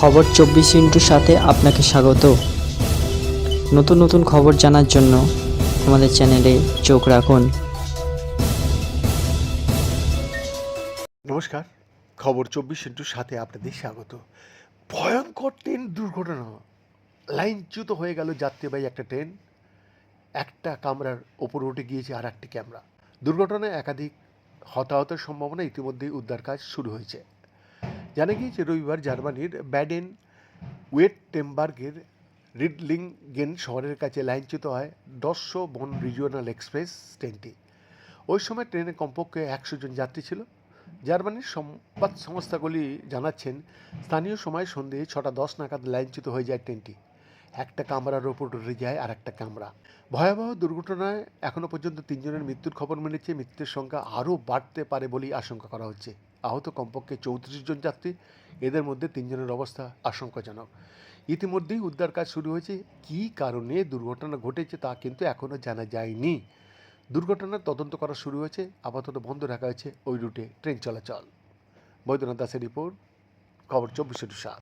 খবর চব্বিশ ইন্টুর সাথে আপনাকে স্বাগত। নতুন নতুন খবর জানার জন্য আমাদের চ্যানেলে চোখ রাখুন। নমস্কার, খবর চব্বিশ ইন্টুর সাথে আপনাদের স্বাগত। ভয়ঙ্কর ট্রেন দুর্ঘটনা। লাইনচ্যুত হয়ে গেল যাত্রীবাহী একটা ট্রেন, একটা কামরার ওপর উঠে গিয়েছে আর একটি ক্যামেরা। দুর্ঘটনায় একাধিক হতাহতের সম্ভাবনা ইতিমধ্যেই উদ্ধার কাজ শুরু হয়েছে। জানা গিয়েছে, রবিবার জার্মানির ব্যাডেন ওয়েটটেমবার্গের রিডলিংগেন শহরের কাছে লাইনচ্যুত হয় ডসো বন রিজিওনাল এক্সপ্রেস ট্রেনটি। ওই সময় ট্রেনে কমপক্ষে একশো জন যাত্রী ছিল। জার্মানির সংবাদ সংস্থাগুলি জানাচ্ছেন, স্থানীয় সময় সন্ধে ছটা দশ নাগাদ লাইনচ্যুত হয়ে যায় ট্রেনটি। একটা কামরার ওপর উঠে যায় আর একটা কামরা। ভয়াবহ দুর্ঘটনায় এখনও পর্যন্ত তিনজনের মৃত্যুর খবর মিলেছে। মৃত্যুর সংখ্যা আরও বাড়তে পারে বলেই আশঙ্কা করা হচ্ছে। আহত কমপক্ষে চৌত্রিশ জন যাত্রী। এদের মধ্যে তিনজনের অবস্থা আশঙ্কাজনক। ইতিমধ্যেই উদ্ধার কাজ শুরু হয়েছে। কী কারণে দুর্ঘটনা ঘটেছে তা কিন্তু এখনও জানা যায়নি। দুর্ঘটনার তদন্ত করা শুরু হয়েছে। আপাতত বন্ধ রাখা হয়েছে ওই রুটে ট্রেন চলাচল। বৈদ্যনাথ দাসের রিপোর্ট, খবর চব্বিশ সাত।